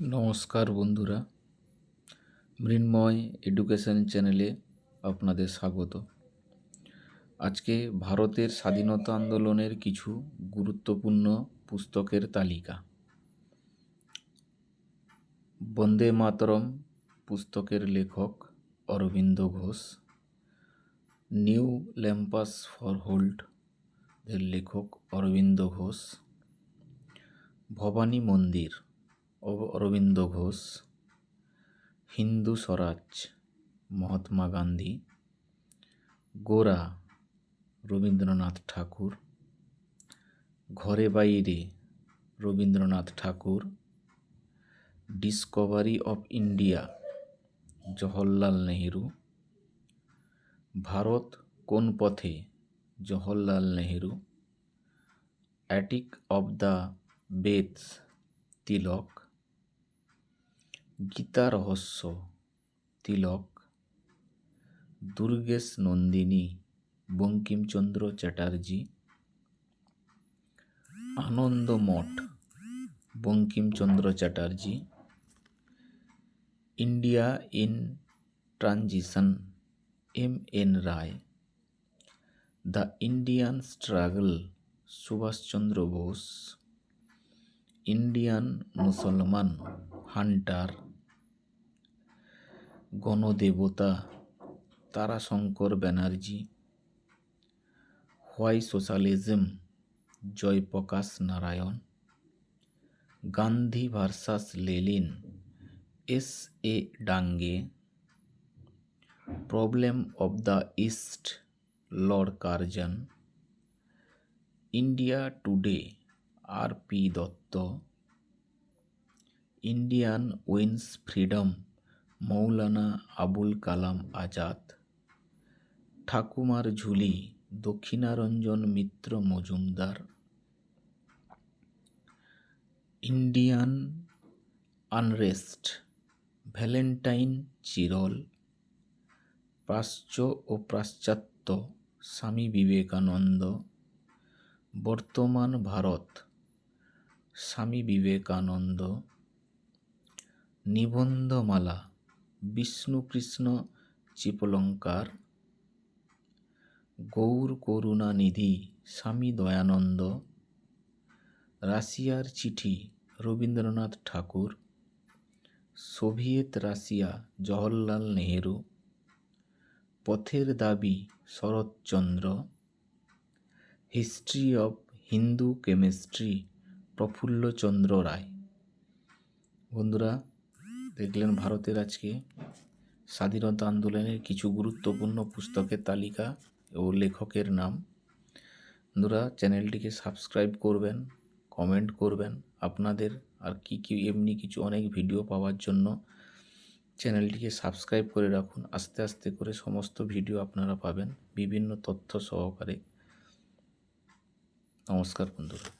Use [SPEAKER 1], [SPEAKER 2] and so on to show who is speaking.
[SPEAKER 1] নমস্কার বন্ধুরা, মৃন্ময় এডুকেশন চ্যানেলে আপনাদের স্বাগত। আজকে ভারতের স্বাধীনতা আন্দোলনের কিছু গুরুত্বপূর্ণ পুস্তকের তালিকা। বন্দে মাতরম পুস্তকের লেখক Aurobindo Ghosh, new lamps for old এর লেখক অরবিন্দ ঘোষ, ভবানী মন্দির। অরবিন্দ ঘোষ, হিন্দু স্বরাজ মহাত্মা গান্ধী, গোরা Rabindranath Thakur, Ghare Baire Rabindranath Thakur, discovery of India Jawaharlal Nehru, Bharat Kon Pathe Jawaharlal Nehru, attic of the Vedas Tilak Gita Rahasya, Tilak, Durgesh Nandini, Bankimchandra Chatterjee, Ananda Math, Bankimchandra Chatterjee, India in transition, M N Roy, the Indian struggle, Subhashchandra Bose, Indian Musalman, Hunter Ganadevata Tarashankar Banerjee, why socialism, Jayaprakash Narayan, Gandhi versus Lenin, S A Dange, problem of the east Lord Curzon, India today R P Dutt, Indian wins freedom Maulana Abul Kalam Azad. Thakumar Jhuli, Dakshinaranjan Mitra Majumdar. Indian unrest, Valentine Chirol. Prachya O Paschatya Swami Vivekananda. বর্তমান ভারত, স্বামী বিবেকানন্দ। নিবন্ধমালা বিষ্ণুকৃষ্ণ চিপলঙ্কার। গৌর করুণানিধি স্বামী দয়ানন্দ। রাশিয়ার চিঠি রবীন্দ্রনাথ ঠাকুর। Soviet Russia Jawaharlal Nehru. পথের দাবি Sharatchandra. History of Hindu chemistry Prafullachandra Roy. বন্ধুরা দেখলেন ভারতের আজকে স্বাধীনতা আন্দোলনের কিছু গুরুত্বপূর্ণ পুস্তকের তালিকা ও লেখকের নাম। বন্ধুরা, চ্যানেলটিকে সাবস্ক্রাইব করবেন, কমেন্ট করবেন। আপনাদের আর কি কি এমনি কিছু অনেক ভিডিও পাওয়ার জন্য চ্যানেলটিকে সাবস্ক্রাইব করে রাখুন। আস্তে আস্তে করে সমস্ত ভিডিও আপনারা পাবেন বিভিন্ন তথ্য সহকারে। নমস্কার বন্ধুরা।